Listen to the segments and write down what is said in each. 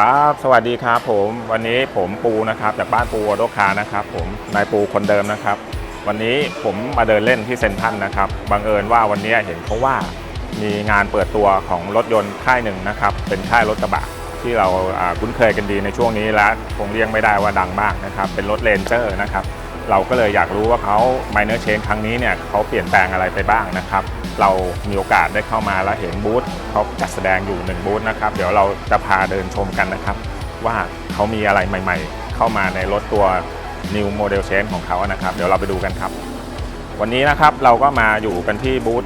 ครับ สวัสดีครับผมวันนี้ผมปูนะครับจากบ้านปูออโดคาร์นะครับผมนายปูคนเดิมนะครับ วันนี้ผมมาเดินเล่นที่เซนทันนะครับบังเอิญว่าวันนี้เห็นเขาว่ามีงานเปิดตัวของรถยนต์ค่ายหนึ่งนะครับเป็นค่ายรถกระบะที่เราอ่าคุ้นเคยกันดีในช่วงนี้และคงเรียกไม่ได้ว่าดังมากนะครับเป็นรถเลนเจอร์นะครับ เราก็เลยอยากรู้ว่าเขา minor change ครั้งนี้เนี่ยเขาเปลี่ยนแปลงอะไรไปบ้างนะครับ เรามีโอกาสได้เข้ามาแล้วเห็นบูธเขาจัดแสดงอยู่หนึ่งบูธนะครับ เดี๋ยวเราจะพาเดินชมกันนะครับ ว่าเขามีอะไรใหม่ๆ เข้ามาในรถตัว New Model Change ของเขานะครับ เดี๋ยวเราไปดูกันครับ วันนี้นะครับเราก็มาอยู่กันที่บูธ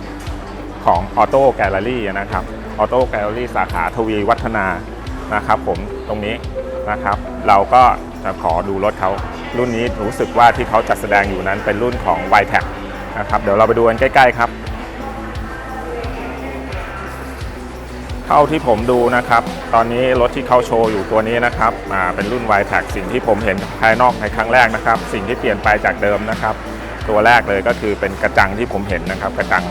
ของ Auto Gallery นะครับ Auto Gallery สาขาทวีวัฒนานะครับ ผมตรงนี้นะครับ เราก็จะขอดูรถเขา รุ่นนี้รู้สึกว่าที่เขาจัดแสดงอยู่นั้นเป็นรุ่นของ y t e c นะครับเดี๋ยวเราไปดูกันใกล้ ๆ ครับ เท่าที่ผมดูนะครับ ตอนนี้รถที่เขาโชว์อยู่ตัวนี้นะครับเป็นรุ่น y t e c สิ่งที่ผมเห็นภายนอกในครั้งแรกนะครับ สิ่งที่เปลี่ยนไปจากเดิมนะครับ ตัวแรกเลยก็คือเป็นกระจังที่ผมเห็นนะครับ กระจัง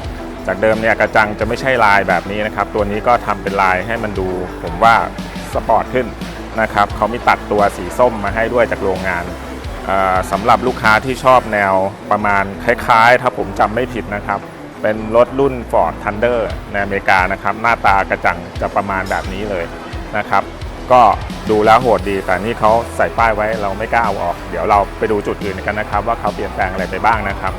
จากเดิมเนี่ยกระจังจะไม่ใช่ลายแบบนี้นะครับ ตัวนี้ก็ทำเป็นลายให้มันดูผมว่าสปอร์ตขึ้นนะครับเขามีตัดตัวสีส้มมาให้ด้วยจากโรงงาน สำหรับลูกค้าที่ชอบแนวประมาณคล้ายๆ ถ้าผมจำไม่ผิดนะครับ เป็นรถรุ่น Ford Thunder ในอเมริกานะครับ หน้าตากระจังจะประมาณแบบนี้เลยนะครับ ก็ดูแล้วโหดดี แต่นี่เขาใส่ป้ายไว้เราไม่กล้าเอาออก เดี๋ยวเราไปดูจุดอื่นกันนะครับ ว่าเขาเปลี่ยนแปลงอะไรไปบ้างนะครับ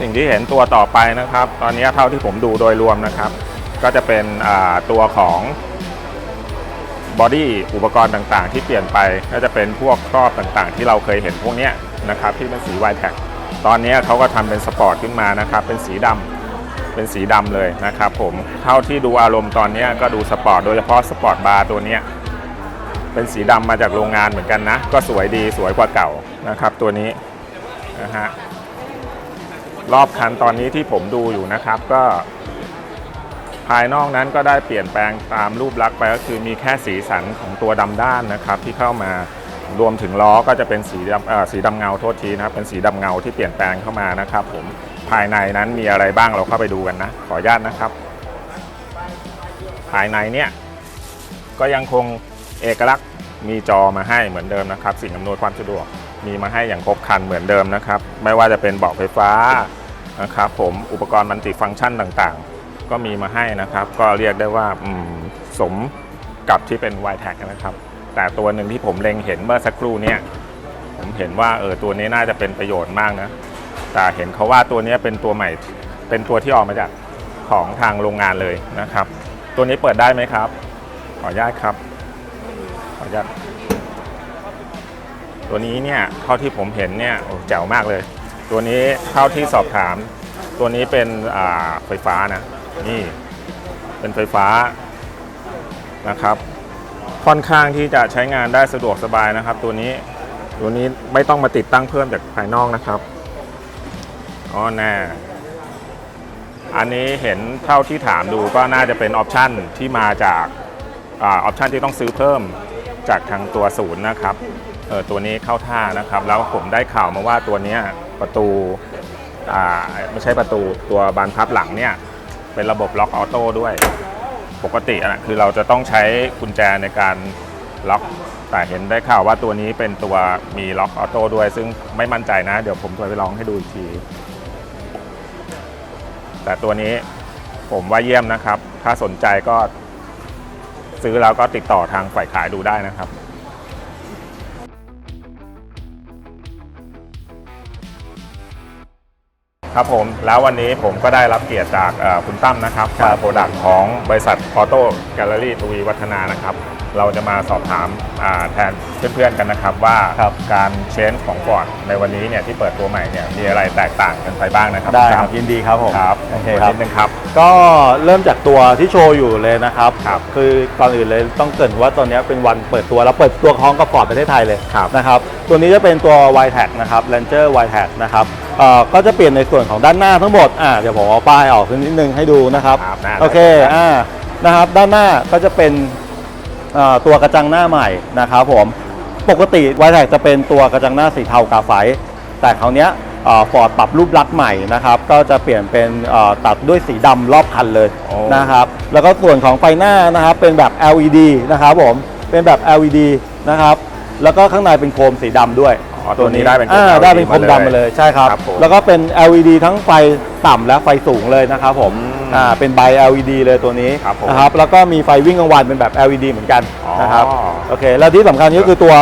สิ่งที่เห็นตัวต่อไปนะครับ ตอนนี้เท่าที่ผมดูโดยรวมนะครับ ก็จะเป็นตัวของ บอดี้อุปกรณ์ต่างๆ ที่เปลี่ยนไปก็จะเป็นพวกครอบต่างๆ ที่เราเคยเห็นพวกนี้นะครับที่เป็นสีไวแท็กตอนนี้เขาก็ทำเป็นสปอร์ตขึ้นมานะครับเป็นสีดำเป็นสีดำเลยนะครับผมเท่าที่ดูอารมณ์ตอนนี้ก็ดูสปอร์ตโดยเฉพาะสปอร์ตบาร์ตัวนี้เป็นสีดำมาจากโรงงานเหมือนกันนะ ก็สวยดีสวยกว่าเก่านะครับ ตัวนี้นะฮะรอบคันตอนนี้ที่ผมดูอยู่นะครับก็ ภายนอกนั้นก็ได้เปลี่ยนแปลงตามรูปลักษณ์ไปก็คือมีแค่สีสันของตัวดำด้านนะครับที่เข้ามารวมถึงล้อก็จะเป็นสีดำเอ่อสีดำเงาโทษทีนะครับเป็นสีดำเงาที่เปลี่ยนแปลงเข้ามานะครับ ผมภายในนั้นมีอะไรบ้างเราเข้าไปดูกันนะ ขออนุญาตนะครับ ภายในเนี่ยก็ยังคงเอกลักษณ์มีจอมาให้เหมือนเดิมนะครับ สิ่งอำนวยความสะดวกมีมาให้อย่างครบครันเหมือนเดิมนะครับ ไม่ว่าจะเป็นเบาะไฟฟ้านะครับผมอุปกรณ์มัลติฟังก์ชันต่างๆ ก็มีมาให้นะครับ ก็เรียกได้ว่าสมกับที่เป็น y t a g นะครับ แต่ตัวหนึ่งที่ผมเล็งเห็นเมื่อสักครู่เนี่ยผมเห็นว่าเออตัวนี้น่าจะเป็นประโยชน์มากนะ แต่เห็นเขาว่าตัวนี้เป็นตัวใหม่ เป็นตัวที่ออกมาจากของทางโรงงานเลยนะครับ ตัวนี้เปิดได้ไหมครับ ขออนุญาตครับ ขออนุญาต ตัวนี้เนี่ยเท่าที่ผมเห็นเนี่ยโอ้แจ๋วมากเลย ตัวนี้เท่าที่สอบถาม ตัวนี้เป็นไฟฟ้านะ นี่เป็นไฟฟ้านะครับ ค่อนข้างที่จะใช้งานได้สะดวกสบายนะครับ ตัวนี้ตัวนี้ไม่ต้องมาติดตั้งเพิ่มจากภายนอกนะครับอ๋อแน่อันนี้เห็นเท่าที่ถามดูก็น่าจะเป็นออปชันที่มาจากออปชันที่ต้องซื้อเพิ่มจากทางตัวศูนย์นะครับเออตัวนี้เข้าท่านะครับ แล้วผมได้ข่าวมาว่าตัวนี้ประตูอ่าไม่ใช่ประตูตัวบานพับหลังเนี่ย เป็นระบบล็อกออโต้ด้วย ปกติอะคือเราจะต้องใช้กุญแจในการล็อก แต่เห็นได้ข่าวว่าตัวนี้เป็นตัวมีล็อกออโต้ด้วย ซึ่งไม่มั่นใจนะ เดี๋ยวผมจะไปลองให้ดูอีกที แต่ตัวนี้ผมว่าเยี่ยมนะครับ ถ้าสนใจก็ซื้อแล้วก็ติดต่อทางฝ่ายขายดูได้นะครับ ครับผมแล้ววันนี้ผมก็ได้รับเกียรติจากเอ่อคุณตั้มนะครับโปรดักต์ของบริษัทออโต้แกลเลอรี่ทวีวัฒนานะครับ เราจะมาสอบถามอ่าแทนเพื่อนๆกันนะครับ ว่าครับการเชนของ Ford ในวันนี้เนี่ยที่เปิดตัวใหม่เนี่ยมีอะไรแตกต่างกันไปบ้างนะครับได้ณคตั้รัมบยินดีครับผมครับโอเคขครับนิดนึงครับ ก็เริ่มจากตัวที่โชว์อยู่เลยนะครับครับคือก่อนอื่นเลยต้องเกรินว่าตอนนี้เป็นวันเปิดตัวแล้วเปิดตัวพร้อมกับฟอร์ดประเทศไทยเลยครับนะครับตัวนี้จะเป็นตัว y t a g นะครับ Ranger y t a g นะครับเอ่อ ก็จะเปลี่ยนในส่วนของด้านหน้าทั้งหมดอ่าเดี๋ยวผมเอาป้ายออกนิดนึงให้ดูนะครับครับหน้า โอเคอ่านะครับด้านหน้าก็จะเป็นเอ่อตัวกระจังหน้าใหม่นะครับผมปกติ y t a g จะเป็นตัวกระจังหน้าสีเทากาไฟ แต่คราวเนี้ยฟอร์ดปรับรูปลักษณ์ใหม่นะครับก็จะเปลี่ยนเป็นเอ่อตัดด้วยสีดำรอบคันเลยโอ้ นะครับแล้วก็ส่วนของไฟหน้านะครับเป็นแบบ LED นะครับผมเป็นแบบ LED นะครับแล้วก็ข้างในเป็นโครมสีดำด้วย อ๋อตัวนี้ได้เป็นโคมอ่า LED ได้เป็นโคมดำมาเลยใช่ครับ ครับผมแล้วก็เป็น LED ทั้งไฟต่ำและไฟสูงเลยนะครับผมอืมอ่าเป็นใบ LED เลยตัวนี้ครับผมนะครับแล้วก็มีไฟวิ่งกลางวันเป็นแบบ LED เหมือนกันอ๋อ นะครับโอเคแล้วที่สำคัญก็คือตัว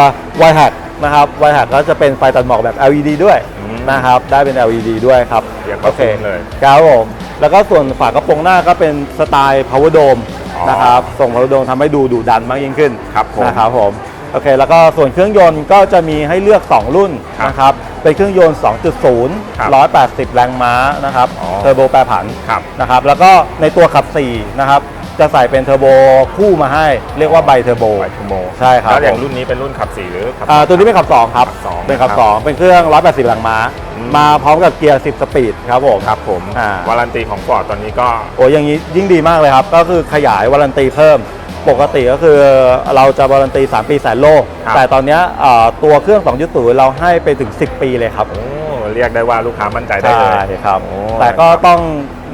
y h a c นะครับ y h a c ก็จะเป็นไฟตัดหมอกแบบ LED ด้วยอืม นะครับได้เป็น LED ด้วยครับเรียกว่าโอเคคุ้มเลยครับผมแล้วก็ส่วนฝากระโปรงหน้าก็เป็นสไตล์ power dome อ๋อ นะครับส่ง power dome ทำให้ดูดุดันมากยิ่งขึ้นครับผม นะครับผม โอเค แล้วก็ส่วนเครื่องยนต์ก็จะมีให้เลือก 2 รุ่นครับนะครับ เป็นเครื่องยนต์ครับ2.0 180 แรงม้านะครับอ๋อเทอร์โบแปรผันครับนะครับ แล้วก็ในตัวขับ 4 นะครับ จะใส่เป็นเทอร์โบคู่มาให้ เรียกว่าไบเทอร์โบไบทูโมใช่ครับ แล้วอย่างผมรุ่นนี้เป็นรุ่นขับสี่หรือขับอ่าตัวนี้เป็นขับ 2 ครับขับสองเป็นขับนะครับ 2 เป็นเครื่อง 180 แรงม้าอืมมาพร้อมกับเกียร์ 10 สปีดครับผม ครับผมอ่าวารันตีของฟอร์ดตอนนี้ก็ โอ้ยอย่างนี้ยิ่งดีมากเลยครับ ก็คือขยายวารันตีเพิ่ม ปกติก็คือเราจะวารันตี 3 ปีแสนโลครับแต่ตอนเนี้ยเอ่อตัวเครื่อง 2.0 เราให้ไปถึง 10 ปีเลยครับโอ้เรียกได้ว่าลูกค้ามั่นใจได้ใช่เลยครับโอ้แต่ก็ต้อง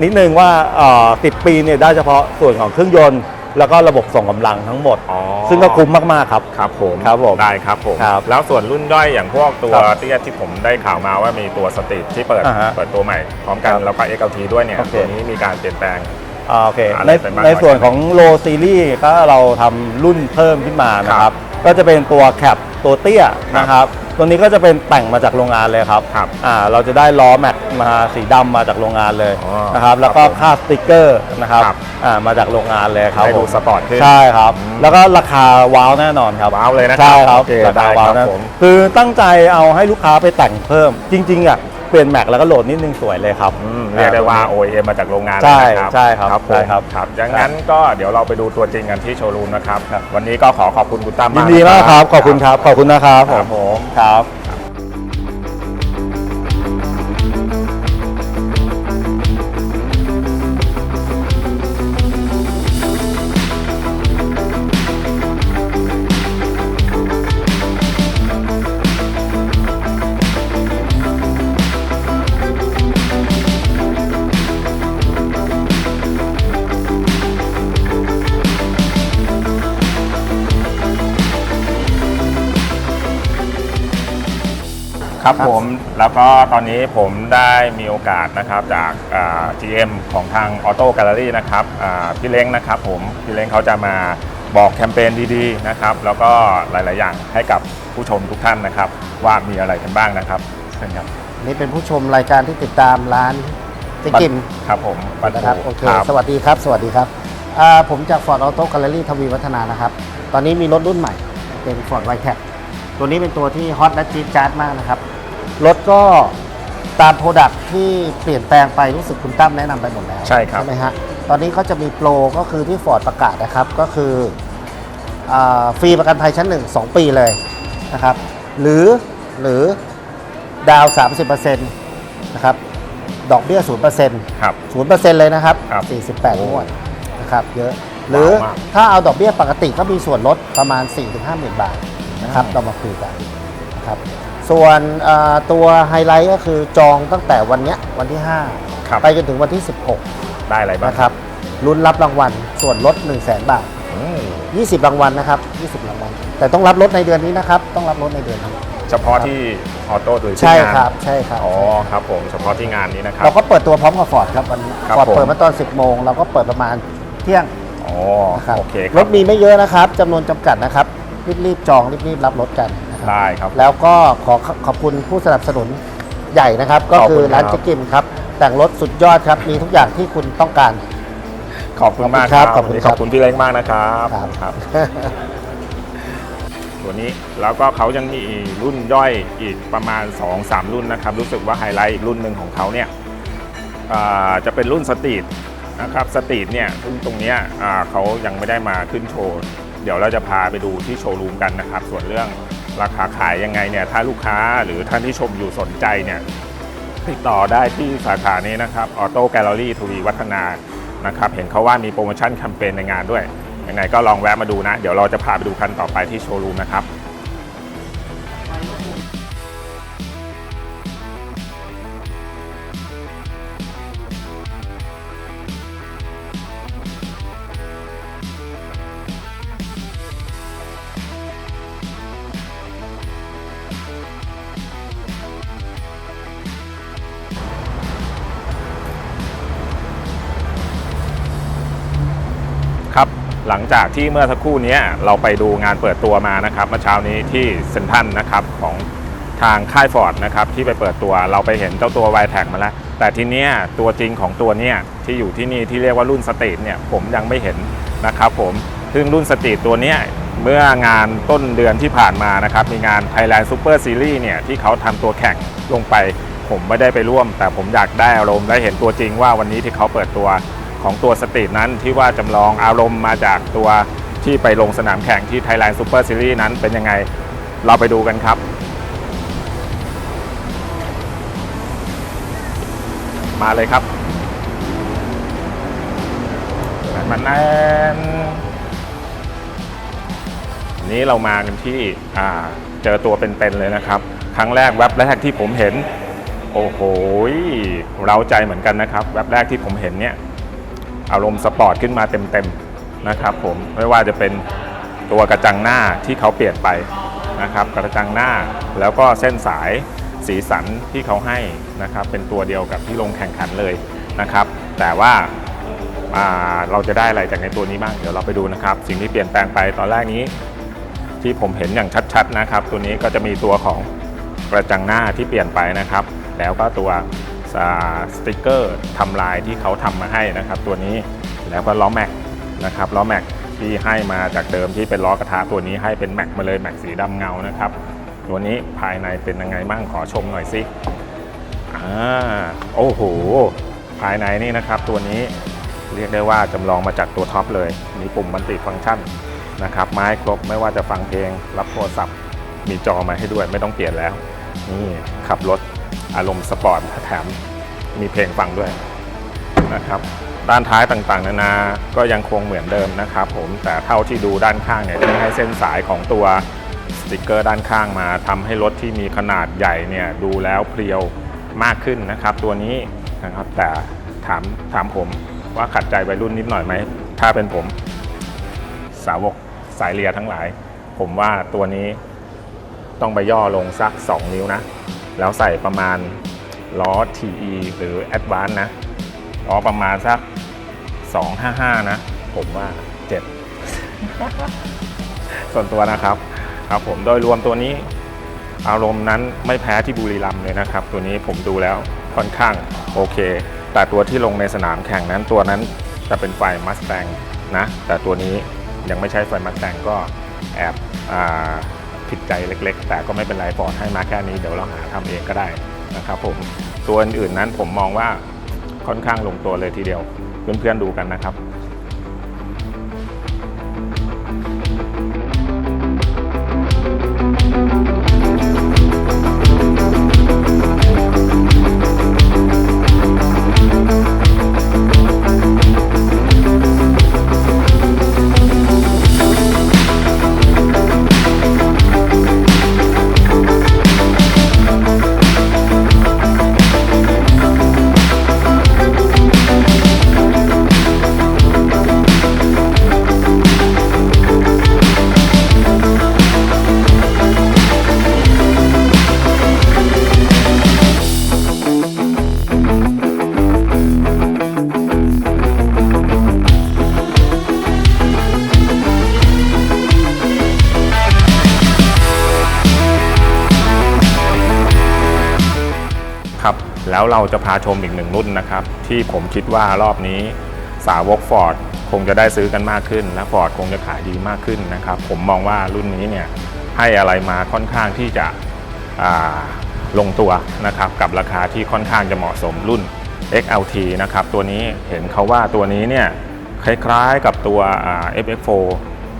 นิดนึงว่าเอ่อ10 ปีเนี่ยได้เฉพาะส่วนของเครื่องยนต์แล้วก็ระบบส่งกำลังทั้งหมดอ๋อซึ่งก็คุ้มมาก ๆ ครับ ครับผม ครับผม ได้ครับผมครับแล้วส่วนรุ่นย่อยอย่างพวกตัวครับเตี้ยที่ผมได้ข่าวมาว่ามีตัวสตรีทที่เปิดอ่าฮะเปิดตัวใหม่ พร้อมกันครับแล้วก็ XLT ด้วยเนี่ยโอเคตัวนี้มีการเปลี่ยนแปลง อ่าโอเคอะไรในเป็นบ้างในส่วนครับของโลซีรีส์ก็เราทำรุ่นเพิ่มขึ้นมานะคครัรับบก็จะเป็นตัวแคปตัวเตี้ยครับนะครับตัวนี้ก็จะเป็นแต่งมาจากโรงงานเลยครับครับอ่าเราจะได้ล้อแม็กมาสีดำมาจากโรงงานเลยอ๋อนะครับแล้วก็ครับผมค่าสติกเกอร์นะครับครับ อ่ามาจากโรงงานเลยครับให้ดูผมสปอร์ตขึ้น ใช่ครับ อืมแล้วก็ราคาว้าวแน่นอนครับว้าวเลยนะใช่ครับโอเคราได้คาคว้าวรับแน่ผม คือตั้งใจเอาให้ลูกค้าไปแต่งเพิ่มจริงๆอะ เปลี่ยนแม็กแล้วก็โหลดนิดนึงสวยเลยครับอืมเรียกได้ว่า OEM มาจากโรงงานใช่เลยนะครับใช่ครับครับผมใช่ครับครับดังนั้นก็เดี๋ยวเราไปดูตัวจริงกันที่โชว์รูมนะครับครับวันนี้ก็ขอขอบคุณคุณตั้มยิมากนดีมากครับ ขอบคุณครับ ขอบคุณนะครับครับผมครับ ครับผมแล้วก็ตอนนี้ผมได้มีโอกาสนะครับจากอ่า GM ของทาง Auto Gallery นะครับอ่าพี่เล้งนะครับผมพี่เล้งเขาจะมาบอกแคมเปญดีๆนะครับแล้วก็หลาย ๆ อย่างให้กับผู้ชมทุกท่านนะครับ ว่ามีอะไรกันบ้างนะครับเชิญครับนี่เป็นผู้ชมรายการที่ติดตามร้านเจ๊กิมครับผมปันนะครับโอเคครับสวัสดีครับ สวัสดีครับอ่าผมจาก Ford Auto Gallery ทวีวัฒนานะครับ ตอนนี้มีรถรุ่นใหม่เป็น Ford w i t e c ตัวนี้เป็นตัวที่ฮอตและจี๊ดจ๊าดมากนะครับ รถก็ตามโปรดักที่เปลี่ยนแปลงไปรู้สึกคุณตั้มแนะนำไปหมดแล้วใช่ครับใช่ไหมฮะ ตอนนี้เขาจะมีโปรก็คือที่ Ford ประกาศนะครับ ก็คืออาฟรีประกันภัยชั้น1 2ปีเลยนะครับ หรือหรือดาวน์30%นะครับ ดอกเบี้ย 0%ครับ ศูนย์เปอร์เซ็นต์เลยนะครับ ครับ48งวดนะครับ เยอะ หรือมาก ถ้าเอาดอกเบี้ยปกติก็มีส่วนลดประมาณ 4-5หมื่นบาทนะครับ เรามาคุยกันนะครับ ส่วนอ่าตัวไฮไลท์ก็คือจองตั้งแต่วันเนี้ยวันที่ครับ5ไปจนถึงวันที่ได้อะไร16บ้างนะครับลุ้นรับรางวัลส่วนลด 1 0 0 0 0แบาทอืม20 รางวัลนะครับ 20 รางวัล แต่ต้องรับลดในเดือนนี้นะครับ ต้องรับลดในเดือนนี้เฉพาะที่ออโต้หรือที่ใช่งานครับ ใช่ครับ อ๋อ ครับผม เฉพาะที่งานนี้นะครับ เราก็เปิดตัวพร้อมกับฟอร์ดครับวันนี้ครับฟอร์ดผมเปิดมาตอน 10 โมง เราก็เปิดประมาณเที่ยง อ๋อนะครับโอเคครรับถมีไม่เยอะนะครับจำนวนจำกัดนะครับ รีบๆ จอง รีบๆ รับรถกันนะครับ ได้ครับแล้วก็ขอขอบคุณผู้สนับสนุนใหญ่นะครับ ก็ขอบคืคุอณครับ ร้านเจ๊กิมครับ แต่งรถสุดยอดครับ มีทุกอย่างที่คุณต้องการ ขอบคุณมากขอบคุณครับขอบคุณวันนี้คขรับอบคุณพี่เล้งมากนะครับครับ ครับ ตัวนี้แล้วก็เขายังมีรุ่นย่อยอีกประมาณ 2-3 รุ่นนะครับ รู้สึกว่าไฮไลท์อีกรุ่นหนึ่งของเขาเนี่ยอ่าจะเป็นรุ่นสตรีทนะครับสตรีทเนี่ยซึ่งตรงเนี้ยอ่าเขายังไม่ได้มาขึ้นโชว์ เดี๋ยวเราจะพาไปดูที่โชว์รูมกันนะครับ ส่วนเรื่อง ราคาขายยังไงเนี่ยถ้าลูกค้าหรือท่านที่ชมอยู่สนใจเนี่ยติดต่อได้ที่สาขานี้นะครับออโต้แกลเลอรี่ทวีวัฒนานะครับเห็นเขาว่ามีโปรโมชั่นแคมเปญในงานด้วยยังไงก็ลองแวะมาดูนะ เดี๋ยวเราจะพาไปดูคันต่อไปที่โชว์รูมนะครับ หลังจากที่เมื่อสักครู่นี้เราไปดูงานเปิดตัวมานะครับเมื่อเช้านี้ที่เซนทันนะครับของทางค่ายฟอร์ดนะครับที่ไปเปิดตัวเราไปเห็นเจ้าตัว y t แท็มาแล้ว แต่ทีเนี้ยตัวจริงของตัวเนี้ยที่อยู่ที่นี่ที่เรียกว่ารุ่นสตรีทเนี่ยผมยังไม่เห็นนะครับผมซึ่งรุ่นสตรีทตัวเนี้ยเมื่องานต้นเดือนที่ผ่านมานะครับมีงาน Thailand Super Series เนี่ยที่เขาทำตัวแข่งลงไป ผมไม่ได้ไปร่วม แต่ผมอยากได้อารมณ์ได้เห็นตัวจริงว่าวันนี้ที่เขาเปิดตัว ของตัวสตรีทนั้นที่ว่าจำลองอารมณ์มาจากตัวที่ไปลงสนามแข่งที่ Thailand Super Series นั้นเป็นยังไงเราไปดูกันครับมาเลยครับมันนั้นวันนี้เรามากันที่เจอตัวเป็นๆเลยนะครับ ครั้งแรกแว็บแรกที่ผมเห็น โอ้โหเราใจเหมือนกันนะครับ แว็บแรกที่ผมเห็นเนี่ย อารมณ์สปอร์ตขึ้นมาเต็มๆนะครับผมไม่ว่าจะเป็นตัวกระจังหน้าที่เขาเปลี่ยนไปนะครับกระจังหน้าแล้วก็เส้นสายสีสันที่เขาให้นะครับเป็นตัวเดียวกับที่ลงแข่งขันเลยนะครับ แต่ว่าาเราจะได้อะไรจากในตัวนี้บ้างเดี๋ยวเราไปดูนะครับ สิ่งที่เปลี่ยนแปลงไปตอนแรกนี้ ที่ผมเห็นอย่างชัดๆนะครับ ตัวนี้ก็จะมีตัวของกระจังหน้าที่เปลี่ยนไปนะครับ แล้วก็ตัว สติกเกอร์ทำลายที่เขาทำมาให้นะครับ ตัวนี้แล้วก็ล้อแม็กนะครับล้อแม็กที่ให้มาจากเดิมที่เป็นล้อกระทะตัวนี้ให้เป็นแม็กมาเลยแม็กสีดำเงานะครับ ตัวนี้ภายในเป็นยังไงบ้างขอชมหน่อยสิอ่าโอ้โหภายในนี่นะครับ ตัวนี้เรียกได้ว่าจำลองมาจากตัวท็อปเลย มีปุ่มมัลติฟังก์ชันนะครับไม้ครบไม่ว่าจะฟังเพลงรับโทรศัพท์ มีจอมาให้ด้วยไม่ต้องเปลี่ยนแล้ว นี่ขับรถ อารมณ์สปอร์ตแถมมีเพลงฟังด้วยนะครับด้านท้ายต่างๆ นานา ก็ยังคงเหมือนเดิมนะครับผมแต่เท่าที่ดูด้านข้างเนี่ยที่ให้เส้นสายของตัวสติกเกอร์ด้านข้างมาทำให้รถที่มีขนาดใหญ่เนี่ยดูแล้วเพรียวมากขึ้นนะครับ ตัวนี้นะครับแต่ถามถามผมว่าขัดใจวัยรุ่นนิดหน่อยไหม ถ้าเป็นผม สาวกสายเรียทั้งหลาย ผมว่าตัวนี้ต้องไปย่อลงสัก 2 นิ้วนะ แล้วใส่ประมาณล้อ TE หรือ Advance นะล้อประมาณสัก 255 นะ ผมว่า 7 ส่วนตัวนะครับ ครับผมโดยรวมตัวนี้อารมณ์นั้นไม่แพ้ที่บุรีรัมเลยนะครับ ตัวนี้ผมดูแล้วค่อนข้างโอเค แต่ตัวที่ลงในสนามแข่งนั้นตัวนั้นจะเป็นไฟมัสแตงนะ แต่ตัวนี้ยังไม่ใช่ไฟมัสแตงก็แอบอ่า ผิดใจเล็ก ๆ แต่ก็ไม่เป็นไรฟอร์ดให้มาแค่นี้เดี๋ยวเราหาทำเองก็ได้นะครับผมตัวอื่นๆนั้นผมมองว่าค่อนข้างลงตัวเลยทีเดียวเพื่อนๆดูกันนะครับ แล้วเราจะพาชมอีกหนึ่งรุ่นนะครับ ที่ผมคิดว่ารอบนี้สาวกฟอร์ดคงจะได้ซื้อกันมากขึ้น และฟอร์ดคงจะขายดีมากขึ้นนะครับ ผมมองว่ารุ่นนี้เนี่ยให้อะไรมาค่อนข้างที่จะลงตัวนะครับกับราคาที่ค่อนข้างจะเหมาะสมรุ่น XLT นะครับตัวนี้เห็นเขาว่าตัวนี้เนี่ยคล้ายๆกับตัว FX4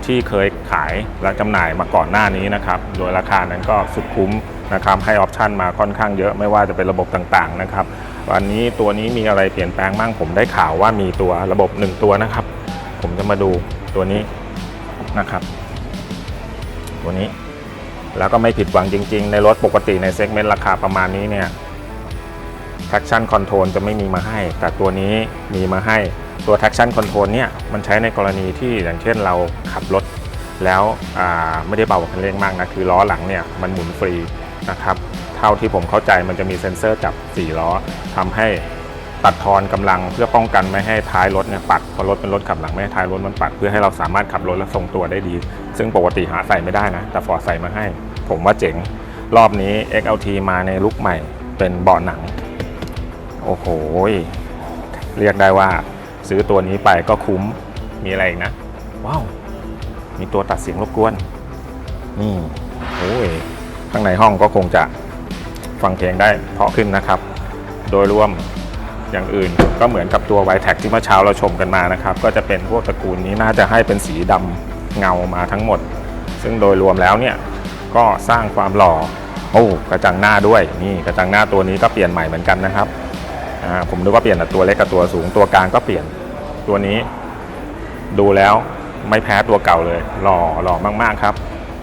ที่เคยขายและจำหน่ายมาก่อนหน้านี้นะครับ โดยราคานั้นก็สุดคุ้ม นะครับให้ออปชันมาค่อนข้างเยอะไม่ว่าจะเป็นระบบต่างๆนะครับวันนี้ตัวนี้มีอะไรเปลี่ยนแปลงบ้างผมได้ข่าวว่ามีตัวระบบหนึ่งตัวนะครับ ผมจะมาดูตัวนี้นะครับ ตัวนี้แล้วก็ไม่ผิดหวังจริง ๆ ในรถปกติในเซกเมนต์ราคาประมาณนี้เนี่ย traction control จะไม่มีมาให้ แต่ตัวนี้มีมาให้ตัว traction control เนี่ยมันใช้ในกรณีที่อย่างเช่นเราขับรถแล้วไม่ได้เบาคันเร่งมากนะ คือล้อหลังเนี่ยมันหมุนฟรี นะครับ เท่าที่ผมเข้าใจมันจะมีเซ็นเซอร์จับ 4 ล้อทำให้ตัดทอนกำลังเพื่อป้องกันไม่ให้ท้ายรถเนี่ยปัดเพราะรถเป็นรถขับหลังไม่ให้ท้ายรถมันปัด เพื่อให้เราสามารถขับรถและทรงตัวได้ดี ซึ่งปกติหาใส่ไม่ได้นะ แต่ฟอร์ใส่มาให้ ผมว่าเจ๋ง รอบนี้ XLT มาในลุคใหม่เป็นเบาะหนัง โอ้โห เรียกได้ว่าซื้อตัวนี้ไปก็คุ้มมีอะไรอีกนะ ว้าว มีตัวตัดเสียงรบกวนนี่โอ้ย ข้างในห้องก็คงจะฟังเพลงได้เพาะขึ้นนะครับ โดยรวมอย่างอื่นก็เหมือนกับตัว y t แท็กที่เมื่อเช้าเราชมกันมานะครับ ก็จะเป็นพวกตระกูลนี้น่าจะให้เป็นสีดำเงามาทั้งหมด ซึ่งโดยรวมแล้วเนี่ยก็สร้างความหล่อโอ้กระจังหน้าด้วยนี่กระจังหน้าตัวนี้ก็เปลี่ยนใหม่เหมือนกันนะครับผมนึกว่าเปลี่ยนแต่ตัวเล็กกับตัวสูงตัวกลางก็เปลี่ยนตัวนี้ ดูแล้วไม่แพ้ตัวเก่าเลย หล่อหล่อมากๆครับ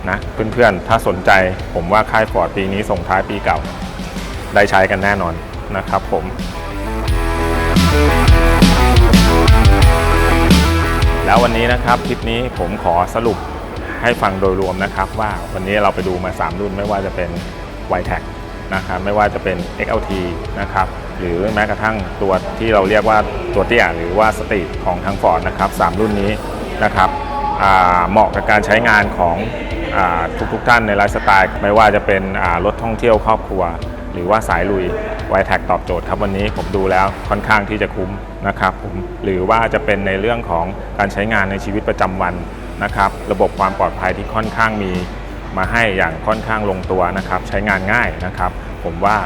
นะ เพื่อนๆ ถ้าสนใจผมว่าค่ายฟอร์ดปีนี้ส่งท้ายปีเก่า ได้ใช้กันแน่นอนนะครับผม แล้ววันนี้นะครับคลิปนี้ผมขอสรุปให้ฟังโดยรวมนะครับว่าวันนี้เราไปดูมา 3 รุ่นไม่ว่าจะเป็น y t e c นะครับไม่ว่าจะเป็น XLT นะครับหรือแม้กระทั่งตัวที่เราเรียกว่าตัวเตี้ยหรือว่าสตรีทของทาง Ford นะครับสามรุ่นนี้นะครับเหมาะกับการใช้งานของ ทุกๆท่านในไลฟ์สไตล์ ไม่ว่าจะเป็นรถท่องเที่ยวครอบครัว หรือว่าสายลุย y t e c ตอบโจทย์ครับวันนี้ผมดูแล้วค่อนข้างที่จะคุ้มนะครับผมหรือว่าจะเป็นในเรื่องของการใช้งานในชีวิตประจำวันนะครับระบบความปลอดภัยที่ค่อนข้างมีมาให้อย่างค่อนข้างลงตัวนะครับใช้งานง่ายนะครับ ผมว่า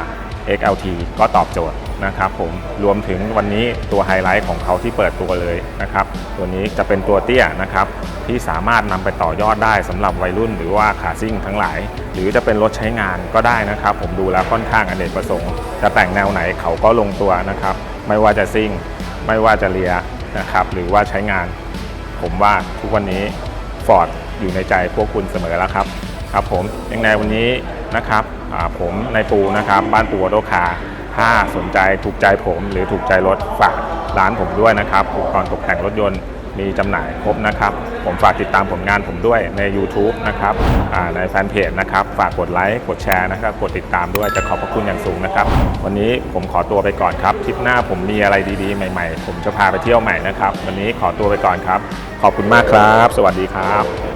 XLT ก็ตอบโจทย์ นะครับผมรวมถึงวันนี้ตัวไฮไลท์ของเขาที่เปิดตัวเลยนะครับตัวนี้จะเป็นตัวเตี้ยนะครับที่สามารถนำไปต่อยอดได้สำหรับวัยรุ่น หรือว่าขาซิ่งทั้งหลาย หรือจะเป็นรถใช้งานก็ได้นะครับ ผมดูแล้วค่อนข้างอเนกประสงค์ จะแต่งแนวไหนเขาก็ลงตัวนะครับ ไม่ว่าจะซิ่ง ไม่ว่าจะเลียนะครับหรือว่าใช้งาน ผมว่าทุกวันนี้ Ford อยู่ในใจพวกคุณเสมอแล้วครับครับผมยังไงวันนี้นะครับผมนายปูนะครับบ้านปูออโตคา ถ้าสนใจถูกใจผมหรือถูกใจรถฝากร้านผมด้วยนะครับอุปกรณ์ตกแต่งรถยนต์มีจำหน่ายครบนะครับ ผมฝากติดตามผลงานผมด้วยใน YouTube นะครับในแฟนเพจนะครับ ฝากกดไลค์ กดแชร์นะครับ กดติดตามด้วยจะขอบพระคุณอย่างสูงนะครับ วันนี้ผมขอตัวไปก่อนครับทริปหน้าผมมีอะไรดีๆ ใหม่ๆ ผมจะพาไปเที่ยวใหม่นะครับ วันนี้ขอตัวไปก่อนครับ ขอบคุณมากครับ สวัสดีครับ